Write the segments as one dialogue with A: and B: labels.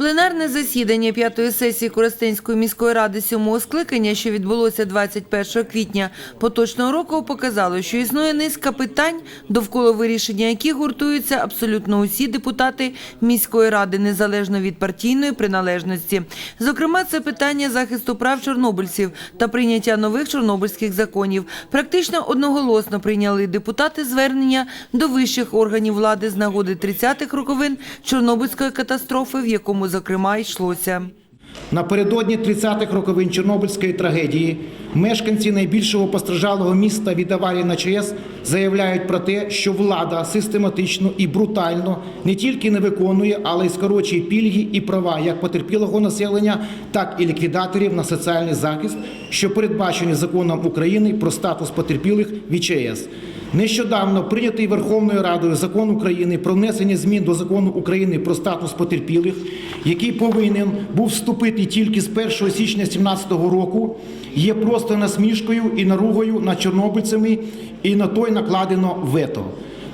A: Пленарне засідання п'ятої сесії Коростенської міської ради сьомого скликання, що відбулося 21 квітня поточного року, показало, що існує низка питань, довкола вирішення яких гуртуються абсолютно усі депутати міської ради, незалежно від партійної приналежності. Зокрема, це питання захисту прав чорнобильців та прийняття нових чорнобильських законів. Практично одноголосно прийняли депутати звернення до вищих органів влади з нагоди 30-х роковин Чорнобильської катастрофи, в якому зокрема йшлося.
B: Напередодні 30-х роковин Чорнобильської трагедії мешканці найбільшого постраждалого міста від аварії на ЧАЕС заявляють про те, що влада систематично і брутально не тільки не виконує, але й скорочує пільги і права як потерпілого населення, так і ліквідаторів на соціальний захист, що передбачені законом України про статус потерпілих від ЧАЕС. Нещодавно прийнятий Верховною Радою закон України про внесення змін до закону України про статус потерпілих, який повинен був вступити тільки з 1 січня 2017 року, є просто насмішкою і наругою над чорнобильцями, і на той накладено вето.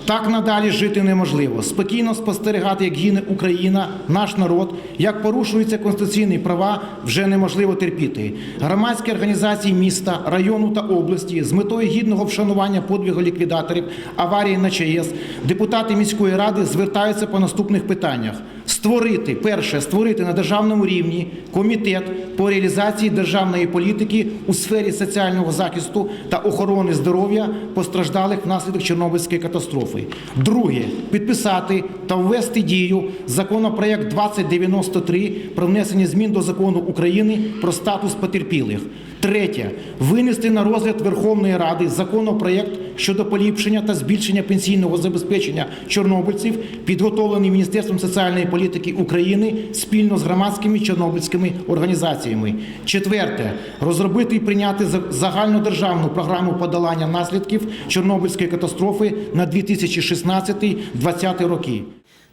B: Так надалі жити неможливо. Спокійно спостерігати, як гине Україна, наш народ, як порушуються конституційні права, вже неможливо терпіти. Громадські організації міста, району та області з метою гідного вшанування подвигу ліквідаторів аварії на ЧАЕС, депутати міської ради звертаються по наступних питаннях. Створити перше, створити на державному рівні комітет по реалізації державної політики у сфері соціального захисту та охорони здоров'я постраждалих внаслідок Чорнобильської катастрофи. Друге підписати та ввести дію законопроект 2093 про внесення змін до закону України про статус потерпілих. Третє винести на розгляд Верховної Ради законопроект щодо поліпшення та збільшення пенсійного забезпечення чорнобильців, підготовлений Міністерством соціальної політики України спільно з громадськими чорнобильськими організаціями. Четверте розробити і прийняти за- загальнодержавну програму подолання наслідків Чорнобильської катастрофи на 2016-2020 роки.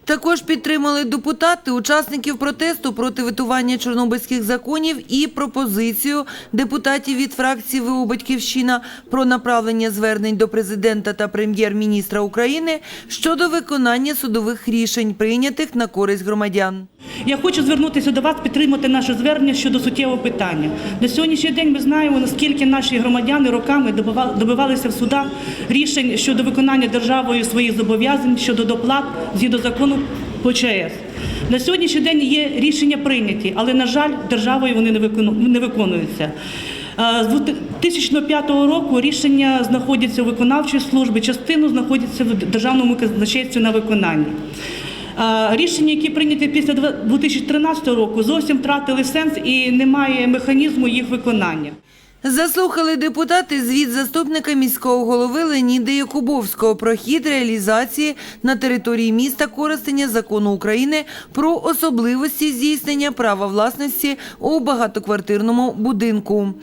A: Також підтримали депутати учасників протесту проти витування чорнобильських законів і пропозицію депутатів від фракції ВУ «Батьківщина» про направлення звернень до президента та прем'єр-міністра України щодо виконання судових рішень, прийнятих на користь громадян.
C: Я хочу звернутися до вас, підтримати наше звернення щодо суттєвого питання. На сьогоднішній день ми знаємо, наскільки наші громадяни роками добива- добивалися в судах рішень щодо виконання державою своїх зобов'язань щодо доплат згідно закону по ЧАЕС. На сьогоднішній день є рішення прийняті, але, на жаль, державою вони не виконуються. Е, З 2005 року рішення знаходяться у виконавчій службі, частину знаходяться в державному казначействі на виконанні. Рішення, які прийняті після 2013 року, зовсім втратили сенс і немає механізму їх виконання.
A: Заслухали депутати звіт заступника міського голови Леніда Якубовського про хід реалізації на території міста Коростеня закону України про особливості здійснення права власності у багатоквартирному будинку.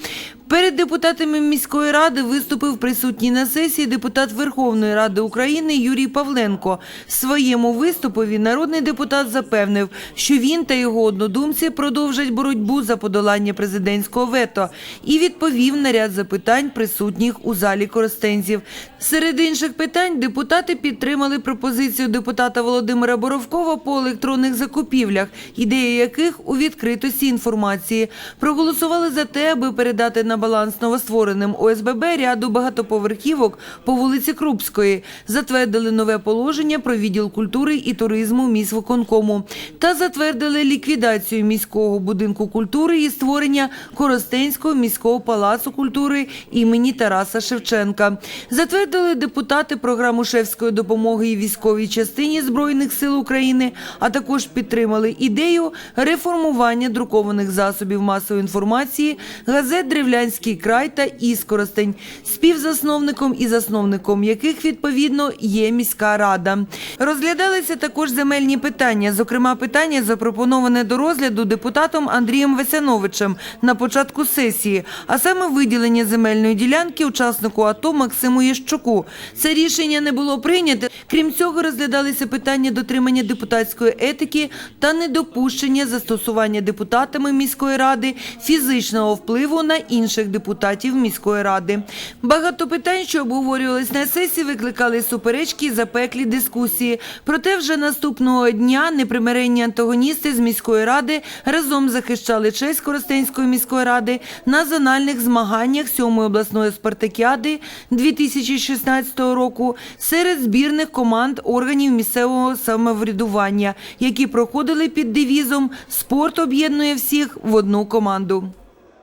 A: Перед депутатами міської ради виступив присутній на сесії депутат Верховної Ради України Юрій Павленко. В своєму виступові народний депутат запевнив, що він та його однодумці продовжать боротьбу за подолання президентського вето і відповів на ряд запитань присутніх у залі коростенців. Серед інших питань депутати підтримали пропозицію депутата Володимира Боровкова по електронних закупівлях, ідея яких у відкритості інформації. Проголосували за те, аби передати на баланс новоствореним ОСББ ряду багатоповерхівок по вулиці Крупської. Затвердили нове положення про відділ культури і туризму міськвиконкому та затвердили ліквідацію міського будинку культури і створення Коростенського міського палацу культури імені Тараса Шевченка. Затвердили депутати програму шефської допомоги і військовій частині Збройних сил України, а також підтримали ідею реформування друкованих засобів масової інформації газет Древлянський край та Іскоростень, співзасновником і засновником яких відповідно є міська рада. Розглядалися також земельні питання, зокрема питання, запропоноване до розгляду депутатом Андрієм Васяновичем на початку сесії, а саме виділення земельної ділянки учаснику АТО Максиму Єщуку. Це рішення не було прийнято. Крім цього, розглядалися питання дотримання депутатської етики та недопущення застосування депутатами міської ради фізичного впливу на інших інших депутатів міської ради. Багато питань, що обговорювались на сесії, викликали суперечки і запеклі дискусії. Проте вже наступного дня непримиренні антагоністи з міської ради разом захищали честь Коростенської міської ради на зональних змаганнях 7-ї обласної спартакіади 2016 року серед збірних команд органів місцевого самоврядування, які проходили під девізом «Спорт об'єднує всіх в одну команду».